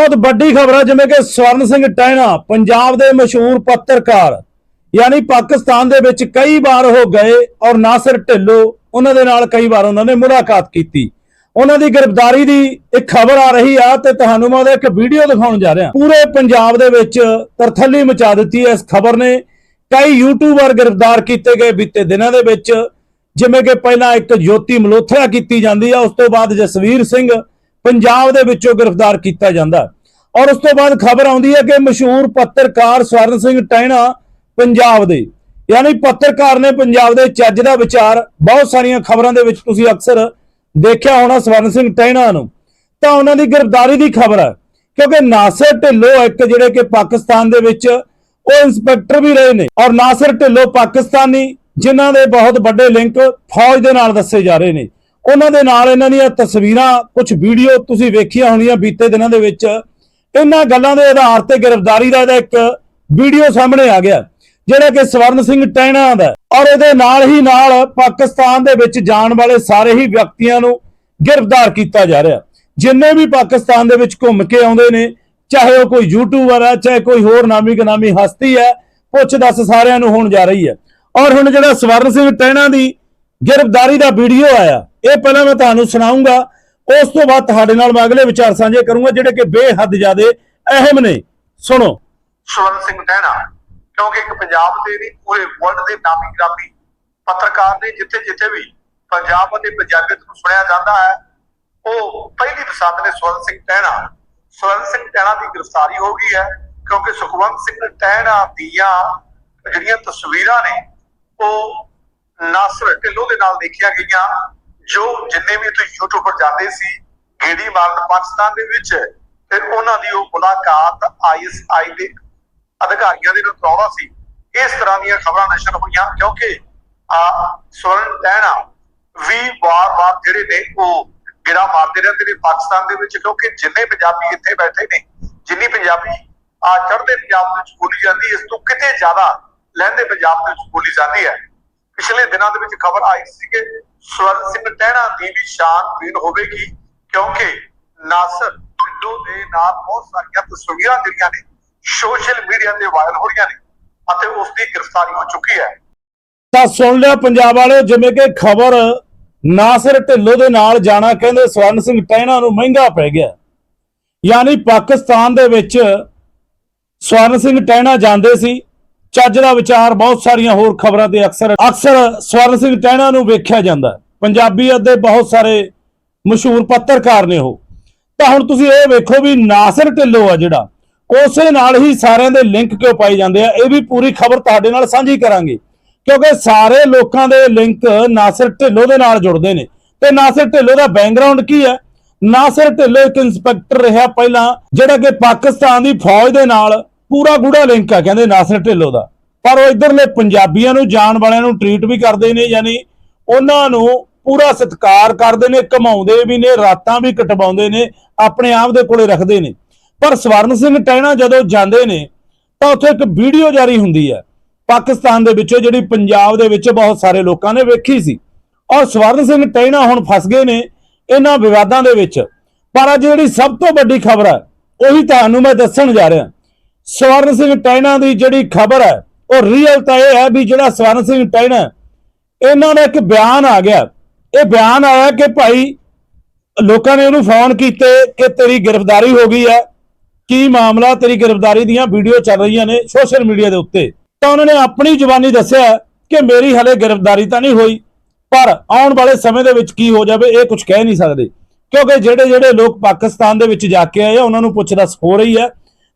ਬਹੁਤ ਵੱਡੀ ਖਬਰ ਹੈ ਜਿਵੇਂ ਕਿ ਸਵਰਨ ਸਿੰਘ ਟਹਿਣਾ ਪੰਜਾਬ ਦੇ ਮਸ਼ਹੂਰ ਪੱਤਰਕਾਰ, ਯਾਨੀ ਪਾਕਿਸਤਾਨ ਦੇ ਵਿੱਚ ਕਈ ਵਾਰ ਉਹ ਗਏ ਔਰ ਨਾਸਰ ਢਿੱਲੋਂ, ਉਹਨਾਂ ਦੇ ਨਾਲ ਕਈ ਵਾਰ ਉਹਨਾਂ ਨੇ ਮੁਲਾਕਾਤ ਕੀਤੀ। ਉਹਨਾਂ ਦੀ ਗ੍ਰਿਫਤਾਰੀ ਦੀ ਇੱਕ ਖਬਰ ਆ ਰਹੀ ਆ ਤੇ ਤੁਹਾਨੂੰ ਮੈਂ ਉਹਦਾ ਇੱਕ ਵੀਡੀਓ ਦਿਖਾਉਣ ਜਾ ਰਿਹਾ। ਪੂਰੇ ਪੰਜਾਬ ਦੇ ਵਿੱਚ ਤਰਥੱਲੀ ਮਚਾ ਦਿੱਤੀ ਹੈ ਇਸ ਖਬਰ ਨੇ। ਕਈ ਯੂਟਿਊਬਰ ਗ੍ਰਿਫਤਾਰ ਕੀਤੇ ਗਏ ਬੀਤੇ ਦਿਨਾਂ ਦੇ ਵਿੱਚ, ਜਿਵੇਂ ਕਿ ਪਹਿਲਾਂ ਇੱਕ ਜੋਤੀ ਮਲੋਥਰਾ ਕੀਤੀ ਜਾਂਦੀ ਆ, ਉਸ ਤੋਂ ਬਾਅਦ ਜਸਵੀਰ ਸਿੰਘ ਪੰਜਾਬ ਦੇ ਵਿੱਚੋਂ ਗ੍ਰਿਫਤਾਰ ਕੀਤਾ ਜਾਂਦਾ ਔਰ ਉਸ ਤੋਂ ਬਾਅਦ ਖਬਰ ਆਉਂਦੀ ਹੈ ਕਿ ਮਸ਼ਹੂਰ ਪੱਤਰਕਾਰ ਸਵਰਨ ਸਿੰਘ ਟਹਿਣਾ ਪੰਜਾਬ ਦੇ। ਯਾਨੀ ਪੱਤਰਕਾਰ ਨੇ ਪੰਜਾਬ ਦੇ ਚੱਜ ਦਾ ਵਿਚਾਰ, ਬਹੁਤ ਸਾਰੀਆਂ ਖਬਰਾਂ ਦੇ ਵਿੱਚ ਤੁਸੀਂ ਅਕਸਰ ਦੇਖਿਆ ਹੋਣਾ ਸਵਰਨ ਸਿੰਘ ਟਹਿਣਾ ਨੂੰ। ਤਾਂ ਉਹਨਾਂ ਦੀ ਗ੍ਰਿਫਤਾਰੀ ਦੀ ਖਬਰ ਹੈ, ਕਿਉਂਕਿ ਨਾਸਰ ਢਿੱਲੋਂ ਇੱਕ ਜਿਹੜੇ ਕਿ ਪਾਕਿਸਤਾਨ ਦੇ ਵਿੱਚ ਉਹ ਇੰਸਪੈਕਟਰ ਵੀ ਰਹੇ ਨੇ। ਔਰ ਨਾਸਰ ਢਿੱਲੋਂ ਪਾਕਿਸਤਾਨੀ, ਜਿਨ੍ਹਾਂ ਦੇ ਬਹੁਤ ਵੱਡੇ ਲਿੰਕ ਫੌਜ ਦੇ ਨਾਲ ਦੱਸੇ ਜਾ ਰਹੇ ਨੇ। ਉਹਨਾਂ ਦੇ ਨਾਲ ਇਹਨਾਂ ਦੀਆਂ ਤਸਵੀਰਾਂ ਕੁਝ ਵੀਡੀਓ ਤੁਸੀਂ ਵੇਖੀਆਂ ਹੋਣੀਆਂ ਬੀਤੇ ਦਿਨਾਂ ਦੇ ਵਿੱਚ। ਇਹਨਾਂ ਗੱਲਾਂ ਦੇ ਆਧਾਰ ਤੇ ਗ੍ਰਿਫਤਾਰੀ ਦਾ ਇਹਦਾ ਇੱਕ ਵੀਡੀਓ ਸਾਹਮਣੇ ਆ ਗਿਆ, ਜਿਹੜਾ ਕਿ ਸਵਰਨ ਸਿੰਘ ਟਹਿਣਾ ਦਾ ਔਰ ਇਹਦੇ ਨਾਲ ਹੀ ਨਾਲ ਪਾਕਿਸਤਾਨ ਦੇ ਵਿੱਚ ਜਾਣ ਵਾਲੇ ਸਾਰੇ ਹੀ ਵਿਅਕਤੀਆਂ ਨੂੰ ਗ੍ਰਿਫਤਾਰ ਕੀਤਾ ਜਾ ਰਿਹਾ। ਜਿੰਨੇ ਵੀ ਪਾਕਿਸਤਾਨ ਦੇ ਵਿੱਚ ਘੁੰਮ ਕੇ ਆਉਂਦੇ ਨੇ, ਚਾਹੇ ਉਹ ਕੋਈ ਯੂਟਿਊਬਰ ਹੈ, ਚਾਹੇ ਕੋਈ ਹੋਰ ਨਾਮੀ ਗਨਾਮੀ ਹਸਤੀ ਹੈ, ਪੁੱਛ ਦੱਸ ਸਾਰਿਆਂ ਨੂੰ ਹੋਣ ਜਾ ਰਹੀ ਹੈ। ਔਰ ਹੁਣ ਜਿਹੜਾ ਸਵਰਨ ਸਿੰਘ ਟਹਿਣਾ ਦੀ ਗ੍ਰਿਫਤਾਰੀ ਦਾ ਵੀਡੀਓ ਆਇਆ ਇਹ ਪਹਿਲਾਂ ਮੈਂ ਤੁਹਾਨੂੰ ਸੁਣਾਉਂਗਾ, ਉਸ ਤੋਂ ਬਾਅਦ ਤੁਹਾਡੇ ਨਾਲ ਮੈਂ ਅਗਲੇ ਵਿਚਾਰ ਸਾਂਝੇ ਕਰੂੰਗਾ, ਜਿਹੜੇ ਕਿ ਬੇਹੱਦ ਜ਼ਿਆਦੇ ਅਹਿਮ ਨੇ। ਸੁਣੋ। ਸਵਰਨ ਸਿੰਘ ਟਹਿਣਾ ਕਿਉਂਕਿ ਇੱਕ ਪੰਜਾਬ ਦੇ ਨਹੀਂ, ਪੂਰੇ ਵਰਲਡ ਦੇ ਨਾਮੀ ਗ੍ਰਾਮੀ ਪੱਤਰਕਾਰ ਨੇ ਜਿੱਥੇ ਜਿੱਥੇ ਵੀ ਪੰਜਾਬ ਅਤੇ ਪੰਜਾਬੀਅਤ ਨੂੰ ਸੁਣਿਆ ਜਾਂਦਾ ਹੈ, ਉਹ ਪਹਿਲੀ ਪਸੰਦ ਨੇ ਸਵਰਨ ਸਿੰਘ ਟਹਿਣਾ। ਸਵਰਨ ਸਿੰਘ ਟਹਿਣਾ ਦੀ ਗ੍ਰਿਫਤਾਰੀ ਹੋ ਗਈ ਹੈ, ਕਿਉਂਕਿ ਸੁਖਵੰਤ ਸਿੰਘ ਟਹਿਣਾ ਦੀਆਂ ਜਿਹੜੀਆਂ ਤਸਵੀਰਾਂ ਨੇ, ਉਹ ਨਾਸਰ ਢਿੱਲੋਂ ਦੇ ਨਾਲ ਦੇਖੀਆਂ ਗਈਆਂ। ਜੋ ਜਿੰਨੇ ਵੀ ਤੁਸੀਂ YouTube ਪਰ ਜਾਂਦੇ ਸੀ, ਗੇੜੀ ਮਾਰਨ ਪਾਕਿਸਤਾਨ ਦੇ ਵਿੱਚ, ਫਿਰ ਉਹਨਾਂ ਦੀ ਉਹ ਮੁਲਾਕਾਤ ਆਈਐਸਆਈ ਦੇ ਅਧਿਕਾਰੀਆਂ ਦੇ ਨਾਲ ਕਰਾਉਣਾ ਸੀ। ਇਸ ਤਰ੍ਹਾਂ ਦੀਆਂ ਖਬਰਾਂ ਨਸ਼ਰ ਹੋਈਆਂ, ਕਿਉਂਕਿ ਆ ਸਵਰਨ ਟਹਿਣਾ ਵੀ ਵਾਰ-ਵਾਰ ਜਿਹੜੇ ਨੇ ਉਹ ਗੇੜਾ ਮਾਰਦੇ ਰਹਿੰਦੇ ਨੇ ਪਾਕਿਸਤਾਨ ਦੇ ਵਿੱਚ, ਕਿਉਂਕਿ ਜਿੰਨੇ ਪੰਜਾਬੀ ਇੱਥੇ ਬੈਠੇ ਨੇ, ਜਿੰਨੀ ਪੰਜਾਬੀ ਆ ਚੜ੍ਹਦੇ ਪੰਜਾਬ ਦੇ ਵਿੱਚ ਬੋਲੀ ਜਾਂਦੀ, ਇਸ ਤੋਂ ਕਿਤੇ ਜ਼ਿਆਦਾ ਲਹਿੰਦੇ ਪੰਜਾਬ ਦੇ ਵਿੱਚ ਬੋਲੀ ਜਾਂਦੀ ਹੈ। ਪਿਛਲੇ ਦਿਨਾਂ ਦੇ ਵਿੱਚ ਖਬਰ ਆਈ ਸੀ ਕਿ ਸਵਰਨ ਸਿੰਘ ਟਹਿਣਾ ਦੀ ਵੀ ਸ਼ਾਨ ਵੀਨ ਹੋਵੇਗੀ, ਕਿਉਂਕਿ ਨਾਸਰ ਢਿੱਲੋਂ ਦੇ ਨਾਲ ਬਹੁਤ ਸਾਰੀਆਂ ਤਸਵੀਰਾਂ ਜਿਹੜੀਆਂ ਨੇ ਸੋਸ਼ਲ ਮੀਡੀਆ ਤੇ ਵਾਇਰਲ ਹੋ ਰਹੀਆਂ ਨੇ ਅਤੇ ਉਸ ਦੀ ਗ੍ਰਿਫਤਾਰੀ ਹੋ ਚੁੱਕੀ ਹੈ। ਤਾਂ ਸੁਣ ਲਿਆ ਪੰਜਾਬ ਵਾਲਿਓ, ਜਿਵੇਂ ਕਿ ਖਬਰ ਨਾਸਰ ਢਿੱਲੋਂ ਦੇ ਨਾਲ ਜਾਣਾ ਕਹਿੰਦੇ ਸਵਰਨ ਸਿੰਘ ਟਹਿਣਾ ਨੂੰ ਮਹਿੰਗਾ ਪੈ ਗਿਆ। ਯਾਨੀ ਪਾਕਿਸਤਾਨ ਦੇ ਵਿੱਚ ਸਵਰਨ ਸਿੰਘ ਟਹਿਣਾ ਜਾਂਦੇ ਸੀ ਚੱਜ ਦਾ ਵਿਚਾਰ, ਬਹੁਤ ਸਾਰੀਆਂ ਹੋਰ ਖਬਰਾਂ ਤੇ ਅਕਸਰ ਅਕਸਰ ਸਵਰਨ ਸਿੰਘ ਟਹਿਣਾ ਨੂੰ ਵੇਖਿਆ ਜਾਂਦਾ ਪੰਜਾਬੀਅਤ ਦੇ ਬਹੁਤ ਸਾਰੇ ਮਸ਼ਹੂਰ ਪੱਤਰਕਾਰ ਨੇ ਉਹ। ਤਾਂ ਹੁਣ ਤੁਸੀਂ ਇਹ ਵੇਖੋ ਵੀ ਨਾਸਰ ਢਿੱਲੋਂ ਆ ਜਿਹੜਾ ਉਸੇ ਨਾਲ ਹੀ ਸਾਰਿਆਂ ਦੇ ਲਿੰਕ ਕਿਉਂ ਪਾਏ ਜਾਂਦੇ ਆ, ਇਹ ਵੀ ਪੂਰੀ ਖਬਰ ਤੁਹਾਡੇ ਨਾਲ ਸਾਂਝੀ ਕਰਾਂਗੇ। ਕਿਉਂਕਿ ਸਾਰੇ ਲੋਕਾਂ ਦੇ ਲਿੰਕ ਨਾਸਰ ਢਿੱਲੋਂ ਦੇ ਨਾਲ ਜੁੜਦੇ ਨੇ। ਤੇ ਨਾਸਰ ਢਿੱਲੋਂ ਦਾ ਬੈਕਗ੍ਰਾਉਂਡ ਕੀ ਹੈ? ਨਾਸਰ ਢਿੱਲੋਂ ਇੱਕ ਇੰਸਪੈਕਟਰ ਰਿਹਾ ਪਹਿਲਾਂ, ਜਿਹੜਾ ਕਿ ਪਾਕਿਸਤਾਨ ਦੀ ਫੌਜ ਦੇ ਨਾਲ ਪੂਰਾ ਗੂੜਾ ਲਿੰਕ ਆ, ਕਹਿੰਦੇ ਨਾਸਰ ਢਿੱਲੋਂ ਦਾ। ਪਰ ਉਹ ਇਧਰਲੇ ਪੰਜਾਬੀਆਂ ਨੂੰ, ਜਾਣ ਵਾਲਿਆਂ ਨੂੰ ਟ੍ਰੀਟ ਵੀ ਕਰਦੇ ਨੇ, ਯਾਨੀ ਉਹਨਾਂ ਨੂੰ ਪੂਰਾ ਸਤਿਕਾਰ ਕਰਦੇ ਨੇ ਕਮਾਉਂਦੇ ਵੀ ਨੇ, ਰਾਤਾਂ ਵੀ ਕਟਵਾਉਂਦੇ ਨੇ, ਆਪਣੇ ਆਪ ਦੇ ਕੋਲੇ ਰੱਖਦੇ ਨੇ। ਪਰ ਸਵਰਨ ਸਿੰਘ ਟਹਿਣਾ ਜਦੋਂ ਜਾਂਦੇ ਨੇ, ਤਾਂ ਉੱਥੇ ਇੱਕ ਵੀਡੀਓ ਜਾਰੀ ਹੁੰਦੀ ਹੈ। ਪਾਕਿਸਤਾਨ ਦੇ ਵਿੱਚੋਂ ਜਿਹੜੀ ਪੰਜਾਬ ਦੇ ਵਿੱਚ ਬਹੁਤ ਸਾਰੇ ਲੋਕਾਂ ਨੇ ਵੇਖੀ ਸੀ। ਔਰ ਸਵਰਨ ਸਿੰਘ ਟਹਿਣਾ ਹੁਣ ਫਸ ਗਏ ਨੇ ਇਹਨਾਂ ਵਿਵਾਦਾਂ ਦੇ ਵਿੱਚ। ਪਰ ਅੱਜ ਜਿਹੜੀ ਸਭ ਤੋਂ ਵੱਡੀ ਖਬਰ ਹੈ, ਉਹੀ ਤੁਹਾਨੂੰ ਮੈਂ ਦੱਸਣ ਜਾ ਰਿਹਾ। ਸਵਰਨ ਸਿੰਘ ਟਹਿਣਾ ਦੀ ਜਿਹੜੀ ਖਬਰ ਹੈ, ਉਹ ਰੀਅਲ ਤਾਂ ਇਹ ਹੈ ਵੀ ਜਿਹੜਾ ਸਵਰਨ ਸਿੰਘ ਟਹਿਣਾ ਇਹਨਾਂ ਦਾ ਇੱਕ ਬਿਆਨ ਆ ਗਿਆ। ਇਹ ਬਿਆਨ ਆਇਆ ਕਿ ਭਾਈ ਲੋਕਾਂ ਨੇ ਉਹਨੂੰ ਫੋਨ ਕੀਤੇ ਕਿ ਤੇਰੀ ਗ੍ਰਿਫਤਾਰੀ ਹੋ ਗਈ ਹੈ, ਕੀ ਮਾਮਲਾ, ਤੇਰੀ ਗ੍ਰਿਫਤਾਰੀ ਦੀਆਂ ਵੀਡੀਓ ਚੱਲ ਰਹੀਆਂ ਨੇ ਸੋਸ਼ਲ ਮੀਡੀਆ ਦੇ ਉੱਤੇ। ਤਾਂ ਉਹਨਾਂ ਨੇ ਆਪਣੀ ਜ਼ੁਬਾਨੀ ਦੱਸਿਆ ਕਿ ਮੇਰੀ ਹਲੇ ਗ੍ਰਿਫਤਾਰੀ ਤਾਂ ਨਹੀਂ ਹੋਈ, ਪਰ ਆਉਣ ਵਾਲੇ ਸਮੇਂ ਦੇ ਵਿੱਚ ਕੀ ਹੋ ਜਾਵੇ, ਇਹ ਕੁਝ ਕਹਿ ਨਹੀਂ ਸਕਦੇ। ਕਿਉਂਕਿ ਜਿਹੜੇ ਜਿਹੜੇ ਲੋਕ ਪਾਕਿਸਤਾਨ ਦੇ ਵਿੱਚ ਜਾ ਕੇ ਆਏ ਆ, ਉਹਨਾਂ ਨੂੰ ਪੁੱਛ ਦੱਸ ਹੋ ਰਹੀ ਹੈ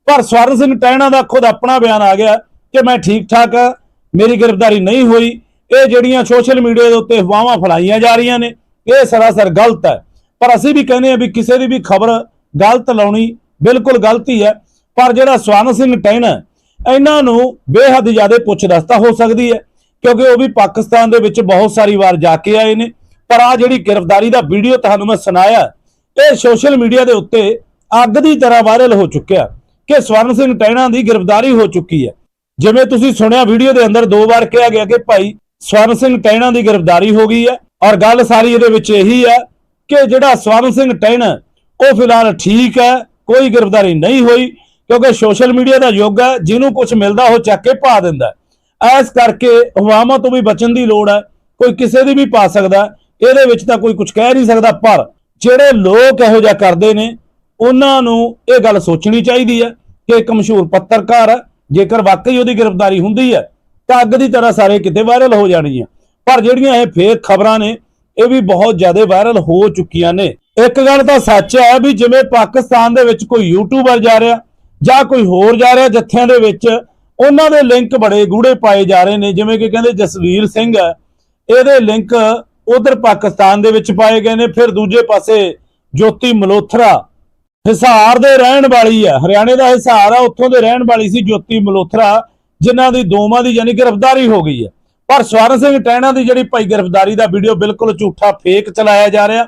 ਪਰ ਸਵਰਨ ਸਿੰਘ ਟਹਿਣਾ ਦਾ ਖੁਦ ਆਪਣਾ ਬਿਆਨ ਆ ਗਿਆ ਕਿ ਮੈਂ ਠੀਕ ਠਾਕ ਆ, ਮੇਰੀ ਗ੍ਰਿਫਤਾਰੀ ਨਹੀਂ ਹੋਈ। ਇਹ ਜਿਹੜੀਆਂ ਸੋਸ਼ਲ ਮੀਡੀਆ ਦੇ ਉੱਤੇ ਅਫਵਾਹਾਂ ਫੈਲਾਈਆਂ ਜਾ ਰਹੀਆਂ ਨੇ, ਇਹ ਸਰਾਸਰ ਗਲਤ ਹੈ। ਪਰ ਅਸੀਂ ਵੀ ਕਹਿੰਦੇ ਆ ਵੀ ਕਿਸੇ ਦੀ ਵੀ ਖਬਰ ਗਲਤ ਲਾਉਣੀ ਬਿਲਕੁਲ ਗਲਤੀ ਹੈ ਪਰ ਜਿਹੜਾ ਸਵਰਨ ਸਿੰਘ ਟਹਿਣਾ, ਇਹਨਾਂ ਨੂੰ ਬੇਹੱਦ ਜ਼ਿਆਦਾ ਪੁੱਛ ਦੱਸਤਾ ਹੋ ਸਕਦੀ ਹੈ, ਕਿਉਂਕਿ ਉਹ ਵੀ ਪਾਕਿਸਤਾਨ ਦੇ ਵਿੱਚ ਬਹੁਤ ਸਾਰੀ ਵਾਰ ਜਾ ਕੇ ਆਏ ਨੇ। ਪਰ ਆ ਜਿਹੜੀ ਗ੍ਰਿਫਤਾਰੀ ਦਾ ਵੀਡੀਓ ਤੁਹਾਨੂੰ ਮੈਂ ਸੁਣਾਇਆ, ਇਹ ਸੋਸ਼ਲ ਮੀਡੀਆ ਦੇ ਉੱਤੇ ਅੱਗ ਦੀ ਤਰ੍ਹਾਂ ਵਾਇਰਲ ਹੋ ਚੁੱਕਿਆ। ਕਿ ਸਵਰਨ ਸਿੰਘ ਟਹਿਣਾ ਦੀ ਗ੍ਰਿਫਤਾਰੀ ਹੋ ਚੁੱਕੀ ਹੈ ਜਿਵੇਂ ਤੁਸੀਂ ਸੁਣਿਆ ਵੀਡੀਓ ਦੇ ਅੰਦਰ ਦੋ ਵਾਰ ਕਿਹਾ ਗਿਆ ਕਿ ਭਾਈ ਸਵਰਨ ਸਿੰਘ ਟਹਿਣਾ ਦੀ ਗ੍ਰਿਫਤਾਰੀ ਹੋ ਗਈ ਹੈ ਔਰ ਗੱਲ ਸਾਰੀ ਇਹਦੇ ਵਿੱਚ ਇਹੀ ਹੈ ਕਿ ਜਿਹੜਾ ਸਵਰਨ ਸਿੰਘ ਟਹਿਣਾ ਉਹ ਫਿਲਹਾਲ ਠੀਕ ਹੈ, ਕੋਈ ਗ੍ਰਿਫਤਾਰੀ ਨਹੀਂ ਹੋਈ, ਕਿਉਂਕਿ ਸੋਸ਼ਲ ਮੀਡੀਆ ਦਾ ਯੁੱਗ ਹੈ, ਜਿਹਨੂੰ ਕੁਝ ਮਿਲਦਾ ਉਹ ਚੱਕ ਕੇ ਪਾ ਦਿੰਦਾ ਹੈ। ਇਸ ਕਰਕੇ ਹਵਾਵਾਂ ਤੋਂ ਵੀ ਬਚਣ ਦੀ ਲੋੜ ਹੈ, ਕੋਈ ਕਿਸੇ ਦੀ ਵੀ ਪਾ ਸਕਦਾ, ਇਹਦੇ ਵਿੱਚ ਤਾਂ ਕੋਈ ਕੁਝ ਕਹਿ ਨਹੀਂ ਸਕਦਾ, ਪਰ ਜਿਹੜੇ ਲੋਕ ਇਹੋ ਜਿਹਾ ਕਰਦੇ ਨੇ ਉਹਨਾਂ ਨੂੰ ਇਹ ਗੱਲ ਸੋਚਣੀ ਚਾਹੀਦੀ ਹੈ ਕਿ ਇੱਕ ਮਸ਼ਹੂਰ ਪੱਤਰਕਾਰ ਹੈ, ਜੇਕਰ ਵਾਕਈ ਉਹਦੀ ਗ੍ਰਿਫਤਾਰੀ ਹੁੰਦੀ ਹੈ, ਤਾਂ ਅੱਗ ਦੀ ਤਰ੍ਹਾਂ ਸਾਰੇ ਕਿਤੇ ਵਾਇਰਲ ਹੋ ਜਾਣਗੀਆਂ ਪਰ ਜਿਹੜੀਆਂ ਇਹ ਫੇਕ ਖਬਰਾਂ ਨੇ, ਇਹ ਵੀ ਬਹੁਤ ਜ਼ਿਆਦਾ ਵਾਇਰਲ ਹੋ ਚੁੱਕੀਆਂ ਨੇ। ਇੱਕ ਗੱਲ ਤਾਂ ਸੱਚ ਹੈ ਵੀ ਜਿਵੇਂ ਪਾਕਿਸਤਾਨ ਦੇ ਵਿੱਚ ਕੋਈ ਯੂਟਿਊਬਰ ਜਾ ਰਿਹਾ, ਜਾਂ ਕੋਈ ਹੋਰ ਜਾ ਰਿਹਾ ਜੱਥਿਆਂ ਦੇ ਵਿੱਚ, ਉਹਨਾਂ ਦੇ ਲਿੰਕ ਬੜੇ ਗੂੜੇ ਪਾਏ ਜਾ ਰਹੇ ਨੇ। ਜਿਵੇਂ ਕਿ ਕਹਿੰਦੇ ਜਸਵੀਰ ਸਿੰਘ ਹੈ, ਇਹਦੇ ਲਿੰਕ ਉਧਰ ਪਾਕਿਸਤਾਨ ਦੇ ਵਿੱਚ ਪਾਏ ਗਏ ਨੇ। ਫਿਰ ਦੂਜੇ ਪਾਸੇ ਜੋਤੀ ਮਲੋਥਰਾ ਹਿਸਾਰ ਦੇ ਰਹਿਣ ਵਾਲੀ ਹੈ। ਹਰਿਆਣੇ ਦਾ ਹਿਸਾਰ ਆ, ਉੱਥੋਂ ਦੇ ਰਹਿਣ ਵਾਲੀ ਸੀ ਜੋਤੀ ਮਲੋਥਰਾ ਜਿਨ੍ਹਾਂ ਦੀ ਦੋਵਾਂ ਦੀ ਯਾਨੀ ਗ੍ਰਿਫਤਾਰੀ ਹੋ ਗਈ ਹੈ। ਪਰ ਸਵਰਨ ਸਿੰਘ ਟਹਿਣਾ ਦੀ ਜਿਹੜੀ ਭਾਈ ਗ੍ਰਿਫਤਾਰੀ ਦਾ ਵੀਡੀਓ ਬਿਲਕੁਲ ਝੂਠਾ ਫੇਕ ਚਲਾਇਆ ਜਾ ਰਿਹਾ।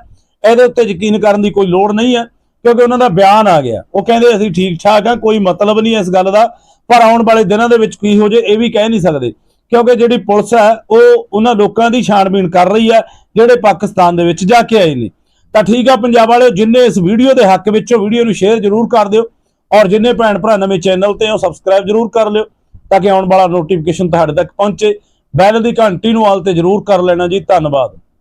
ਇਹਦੇ ਉੱਤੇ ਯਕੀਨ ਕਰਨ ਦੀ ਕੋਈ ਲੋੜ ਨਹੀਂ ਹੈ, ਕਿਉਂਕਿ ਉਹਨਾਂ ਦਾ ਬਿਆਨ ਆ ਗਿਆ। ਉਹ ਕਹਿੰਦੇ ਅਸੀਂ ਠੀਕ ਠਾਕ ਆ, ਕੋਈ ਮਤਲਬ ਨਹੀਂ ਇਸ ਗੱਲ ਦਾ। ਪਰ ਆਉਣ ਵਾਲੇ ਦਿਨਾਂ ਦੇ ਵਿੱਚ ਕੀ ਹੋ ਜੇ, ਇਹ ਵੀ ਕਹਿ ਨਹੀਂ ਸਕਦੇ। ਕਿਉਂਕਿ ਜਿਹੜੀ ਪੁਲਿਸ ਹੈ, ਉਹ ਉਹਨਾਂ ਲੋਕਾਂ ਦੀ ਛਾਣਬੀਣ ਕਰ ਰਹੀ ਹੈ, ਜਿਹੜੇ ਪਾਕਿਸਤਾਨ ਦੇ ਵਿੱਚ ਜਾ ਕੇ ਆਏ ਨੇ। ਤਾਂ ਠੀਕ ਆ, ਪੰਜਾਬ ਵਾਲਿਓ, ਜਿੰਨੇ ਇਸ ਵੀਡੀਓ ਦੇ ਹੱਕ ਵਿੱਚੋਂ ਵੀਡੀਓ ਨੂੰ ਸ਼ੇਅਰ ਜ਼ਰੂਰ ਕਰ ਦਿਓ ਔਰ ਜਿੰਨੇ ਭੈਣ ਭਰਾ ਨਵੇਂ ਚੈਨਲ ਤੇ ਉਹ ਸਬਸਕ੍ਰਾਈਬ ਜ਼ਰੂਰ ਕਰ ਲਿਓ ਤਾਂ ਕਿ ਆਉਣ ਵਾਲਾ ਨੋਟੀਫਿਕੇਸ਼ਨ ਤੁਹਾਡੇ ਤੱਕ ਪਹੁੰਚੇ। ਬੈਲ ਦੀ ਘੰਟੀ ਨੂੰ ਆਲ ਤੇ ਜ਼ਰੂਰ ਕਰ ਲੈਣਾ ਜੀ। ਧੰਨਵਾਦ।